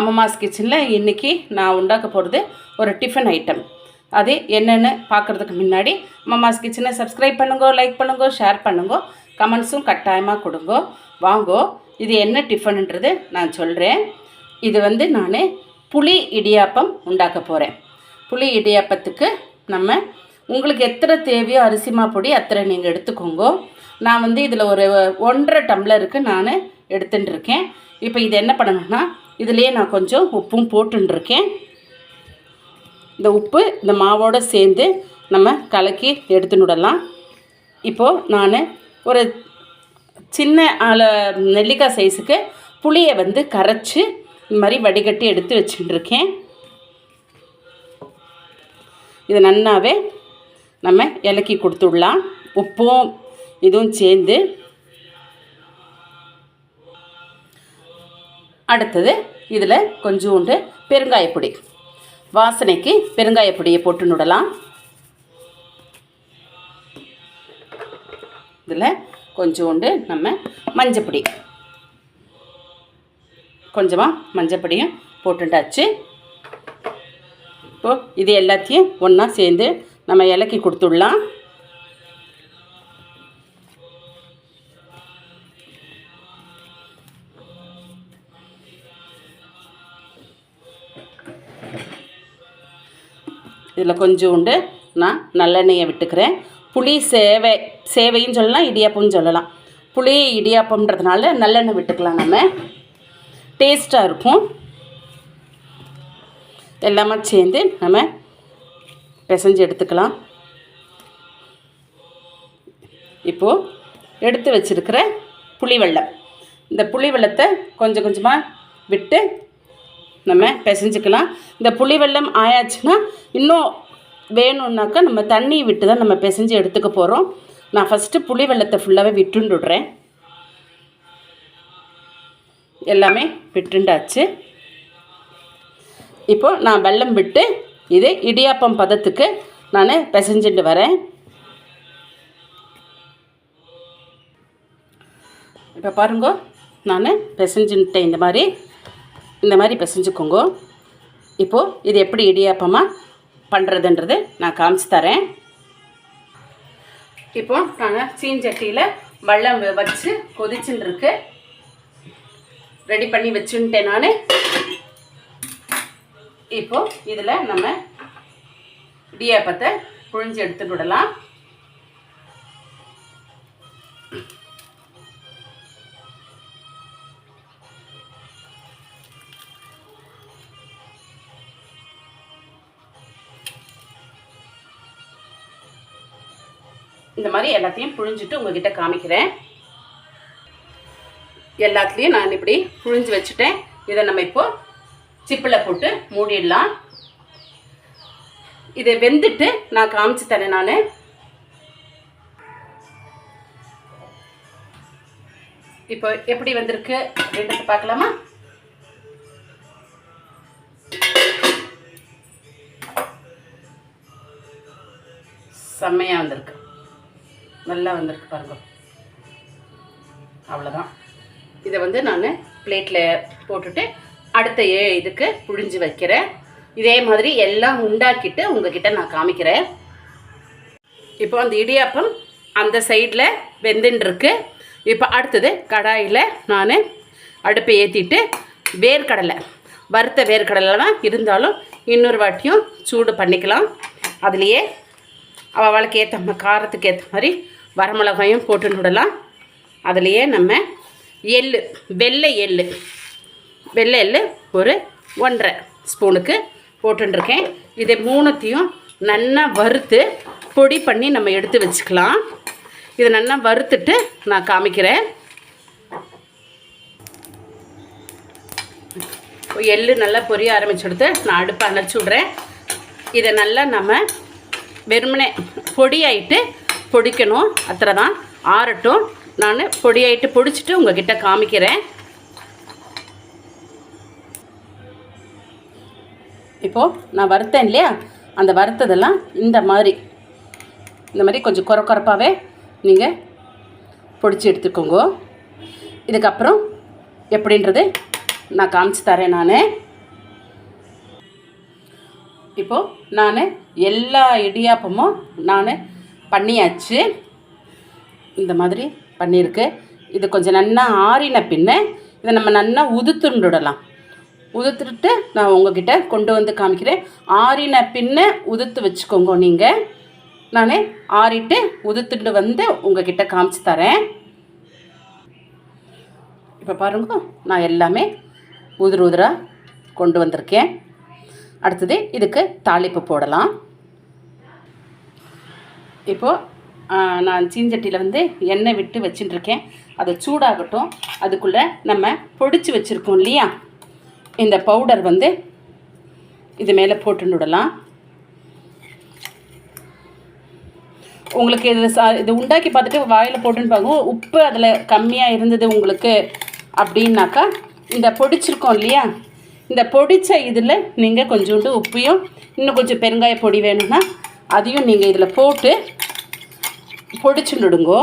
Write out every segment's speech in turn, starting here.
அம்மம்மாஸ் கிச்சனில் இன்றைக்கி நான் உண்டாக்க போகிறது ஒரு டிஃபன் ஐட்டம். அது என்னென்னு பார்க்குறதுக்கு முன்னாடி அம்மம்மாஸ் கிச்சனை சப்ஸ்கிரைப் பண்ணுங்கோ லைக் பண்ணுங்கோ ஷேர் பண்ணுங்கோ கமெண்ட்ஸும் கட்டாயமாக கொடுங்கோ. வாங்கோ இது என்ன டிஃபனுன்றது நான் சொல்கிறேன் இது வந்து நான் புளி இடியாப்பம் உண்டாக்க போகிறேன் புளி இடியாப்பத்துக்கு நம்ம உங்களுக்கு எத்தனை தேவையோ அரிசிமா பொடி அத்தனை நீங்கள் எடுத்துக்கோங்க. நான் வந்து இதில் ஒரு ஒன்றரை டம்ளருக்கு நான் எடுத்துட்டுருக்கேன். இப்போ இது என்ன பண்ணணும்னா இதுலேயே நான் கொஞ்சம் உப்பும் போட்டுருக்கேன் இந்த உப்பு இந்த மாவோடு சேர்ந்து நம்ம கலக்கி எடுத்துன்னு விடலாம் இப்போது நான் ஒரு சின்ன ஆள நெல்லிக்காய் சைஸுக்கு புளியை வந்து கரைச்சி இந்த மாதிரி வடிகட்டி எடுத்து வச்சுட்டுருக்கேன் இது நன்னாவே நம்ம இலக்கி கொடுத்துடலாம். உப்பும் இதுவும் சேர்ந்து அடுத்தது இதில் கொஞ்சோண்டு பெருங்காயப்பொடி வாசனைக்கு பெருங்காயப்பொடியை போட்டு நுடலாம். இதில் கொஞ்சோண்டு நம்ம மஞ்சப்பொடி கொஞ்சமாக மஞ்சப்பொடியும் போட்டுட்டாச்சு. இப்போது இது எல்லாத்தையும் ஒன்றா சேர்ந்து நம்ம இலக்கி கொடுத்துடலாம். இதில் கொஞ்சோண்டு நான் நல்லெண்ணெயை விட்டுக்கிறேன். புளி சேவை சேவையும் சொல்லலாம் இடியாப்பம்னு சொல்லலாம். புளி இடியாப்பம்ன்றதுனால நல்லெண்ணெய் விட்டுக்கலாம் நம்ம. டேஸ்ட்டாக இருக்கும். எல்லாமே சேர்ந்து நம்ம பிசைஞ்சு எடுத்துக்கலாம். இப்போது எடுத்து வச்சுருக்கிற புளி வெள்ளம் இந்த புளி வெள்ளத்தை கொஞ்சம் கொஞ்சமாக விட்டு நம்ம பிசைஞ்சுக்கலாம். இந்த புளி வெள்ளம் ஆயாச்சுன்னா இன்னும் வேணும்னாக்கா நம்ம தண்ணி விட்டு தான் நம்ம பிசைஞ்சு எடுத்துக்க போகிறோம் நான் ஃபஸ்ட்டு புளி வெள்ளத்தை ஃபுல்லாகவே விட்டுண்டுடுறேன். எல்லாமே விட்டுண்டாச்சு. இப்போது நான் வெல்லம் விட்டு இது இடியாப்பம் பதத்துக்கு நான் பிசைஞ்சிட்டு வரேன். இப்போ பாருங்க நான் பிசைஞ்சுட்டேன் இந்த மாதிரி. இந்த மாதிரி பிசைஞ்சுக்கோங்க இப்போது இது எப்படி இடியாப்பமாக பண்ணுறதுன்றது நான் காமிச்சு தரேன். இப்போ நான் சீஞ்சட்டியில் வெள்ளம் வச்சு கொதிச்சுன்னு இருக்கு ரெடி பண்ணி வச்சுன்ட்டேன் நான். இப்போது இதில் நம்ம இடியாப்பத்தை புழிஞ்சு எடுத்துட்டு விடலாம். இந்த மாதிரி எல்லாத்தையும் புழிஞ்சிட்டு உங்ககிட்ட காமிக்கிறேன். எல்லாத்துலேயும் நான் இப்படி புழிஞ்சு வச்சுட்டேன். இதை நம்ம இப்போ சிப்பில் போட்டு மூடிடலாம். இதை வெந்துட்டு நான் காமிச்சு தரேன் நான். இப்போ எப்படி வந்திருக்கு? அப்படின்றத பார்க்கலாமா? செம்மையாக வந்திருக்கு. நல்லா வந்திருக்கு பாருங்க. அவ்வளோதான் இதை வந்து நான் பிளேட்டில் போட்டுட்டு அடுத்த ஏ இதுக்கு புழிஞ்சு வைக்கிறேன். இதே மாதிரி எல்லாம் உண்டாக்கிட்டு உங்ககிட்ட நான் காமிக்கிறேன். இப்போ அந்த இடியாப்பம் அந்த சைடில் வெந்துன்னுருக்கு இப்போ அடுத்தது கடாயில் நான் அடுப்பை ஏற்றிட்டு வேர்க்கடலை. வறுத்த வேர்க்கடலை தான் இருந்தாலும் இன்னொரு வாட்டியும் சூடு பண்ணிக்கலாம். அதுலேயே அவளுக்கு ஏற்ற காரத்துக்கு ஏற்ற மாதிரி வரமிளகாயும் போட்டு விடலாம் அதுலேயே நம்ம எள்ளு வெள்ளை எள்ளு. வெள்ளை எள்ளு ஒரு ஒன்றரை ஸ்பூனுக்கு போட்டுருக்கேன் இதை மூணுத்தையும் நல்லா வறுத்து பொடி பண்ணி நம்ம எடுத்து வச்சுக்கலாம். இதை நல்லா வறுத்துட்டு நான் காமிக்கிறேன். எள்ளு நல்லா பொரிய ஆரம்பிச்சுடுத்து நான் அடுப்பை அணைச்சி விட்றேன். இதை நல்லா நம்ம வெறுமனே பொடியாயிட்டு பொடிக்கணும். அத்தனை தான் ஆறட்டும். நான் பொடியாயிட்டு பொடிச்சிட்டு உங்ககிட்ட காமிக்கிறேன். இப்போது நான் வறுத்தேன் இல்லையா? அந்த வறுத்ததெல்லாம் இந்த மாதிரி. இந்த மாதிரி கொஞ்சம் குறை குறப்பாகவே நீங்கள் பொடிச்சு எடுத்துக்கோங்க. இதுக்கப்புறம் எப்படின்றது நான் காமிச்சு தரேன் நான். இப்போது நான் எல்லா இடியாப்பமும் நான் பண்ணியாச்சு. இந்த மாதிரி பண்ணியிருக்கு. இது கொஞ்சம் நன்னா ஆறின பின்ன இதை நம்ம நன்னா உதுத்துண்டுடலாம். உதுத்துட்டு நான் உங்ககிட்ட கொண்டு வந்து காமிக்கிறேன். ஆறின பின்ன உதுத்து வச்சுக்கோங்க நீங்கள் நான் ஆறிட்டு உதுத்துண்டு வந்து உங்ககிட்ட காமிச்சு தரேன். இப்போ பாருங்க நான் எல்லாமே உதிர் உதிராக கொண்டு வந்திருக்கேன். அடுத்தது இதுக்கு தாளிப்பு போடலாம். இப்போது நான் சீஞ்சட்டியில் வந்து எண்ணெய் விட்டு வச்சுட்டுருக்கேன் அது சூடாகட்டும். அதுக்குள்ளே நம்ம பொடிச்சு வச்சுருக்கோம் இல்லையா? இந்த பவுடர் வந்து இது மேலே போட்டு விடலாம். உங்களுக்கு இது சா இது உண்டாக்கி பார்த்துட்டு வாயில் போட்டுன்னு பார்க்கும் உப்பு அதில் கம்மியாக இருந்தது உங்களுக்கு அப்படின்னாக்கா இந்த பொடிச்சிருக்கோம் இல்லையா? இந்த பொடித்த இதில் நீங்கள் கொஞ்சோண்டு உப்பையும் இன்னும் கொஞ்சம் பெருங்காய பொடி வேணும்னா அதையும் நீங்கள் இதில் போட்டு பொடிச்சுடுங்கோ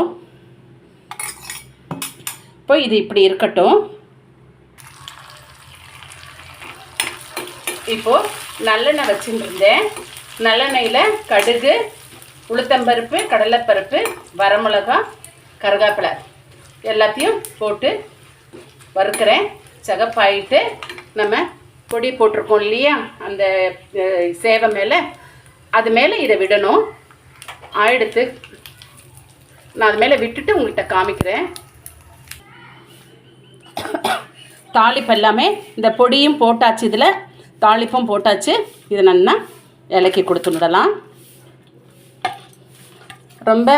இப்போ இது இப்படி இருக்கட்டும். இப்போது நல்லெண்ணெய் வச்சுருந்தேன். இருந்தேன் நல்லெண்ணெயில் கடுகு உளுத்தம்பருப்பு கடலைப்பருப்பு வரமிளகா கருவேப்பிலை எல்லாத்தையும் போட்டு வறுக்கிறேன். சகப்பாயிட்டு நம்ம பொடி போட்டிருக்கோம் இல்லையா? அந்த சேவை மேலே அது மேலே இதை விடணும். ஆயிடுத்து நான் அது மேலே விட்டுட்டு உங்கள்கிட்ட காமிக்கிறேன். தாளிப்பு எல்லாமே இந்த பொடியும் போட்டாச்சு இதில் தாளிப்பும் போட்டாச்சு. இதை நல்லா இலக்கி கொடுத்துடலாம் ரொம்ப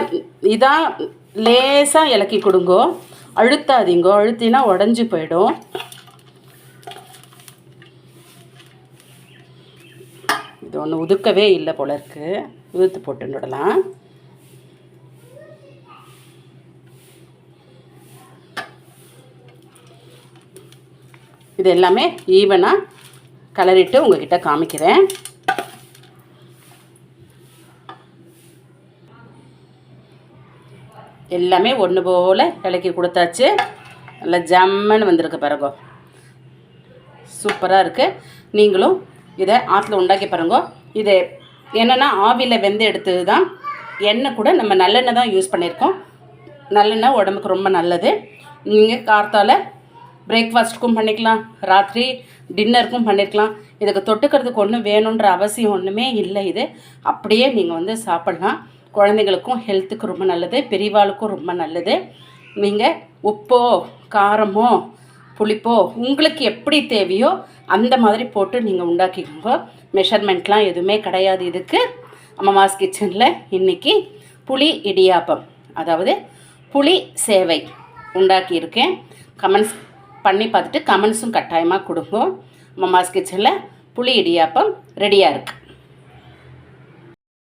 இதாக லேசாக இலக்கி கொடுங்கோ. அழுத்தாதீங்கோ. அழுத்தினா உடஞ்சி போயிடும். இது ஒன்று உதுக்கவே இல்லை போல இருக்குது உதுத்து போட்டு விடலாம் இது எல்லாமே ஈவனாக கலரிட்டு உங்ககிட்ட காமிக்கிறேன். எல்லாமே ஒன்று போல் இலக்கி கொடுத்தாச்சு. நல்லா ஜம்மன்னு வந்திருக்கு பிறகு சூப்பராக இருக்குது நீங்களும் இதை ஆற்றுல உண்டாக்கி பாருங்க. இது என்னென்னா ஆவியில் வெந்து எடுத்தது தான் எண்ணெய் கூட நம்ம நல்லெண்ணெய் தான் யூஸ் பண்ணியிருக்கோம். நல்லெண்ணெய் உடம்புக்கு ரொம்ப நல்லது. நீங்கள் கார்த்தால பிரேக்ஃபாஸ்ட்டுக்கும் பண்ணிக்கலாம். ராத்திரி டின்னருக்கும் பண்ணிக்கலாம் இதுக்கு தொட்டுக்கிறதுக்கு ஒன்றும் வேணுன்ற அவசியம் ஒன்றுமே இல்லை இது. அப்படியே நீங்கள் வந்து சாப்பிட்லாம். குழந்தைங்களுக்கும் ஹெல்த்துக்கு ரொம்ப நல்லது. பெரியவாளுக்கும் ரொம்ப நல்லது. நீங்கள் உப்போ காரமோ புளிப்போ உங்களுக்கு எப்படி தேவையோ அந்த மாதிரி போட்டு நீங்கள் உண்டாக்கிக்கோங்க. மெஷர்மெண்ட்லாம் எதுவுமே கிடையாது இதுக்கு. அம்மாஸ் கிச்சனில் இன்றைக்கி புளி இடியாப்பம் அதாவது புளி சேவை உண்டாக்கியிருக்கேன். கமெண்ட்ஸ் பண்ணி பார்த்துட்டு கமெண்ட்ஸும் கட்டாயமாக கொடுங்க. அம்மாஸ் கிச்சனில் புளி இடியாப்பம் ரெடியாக இருக்குது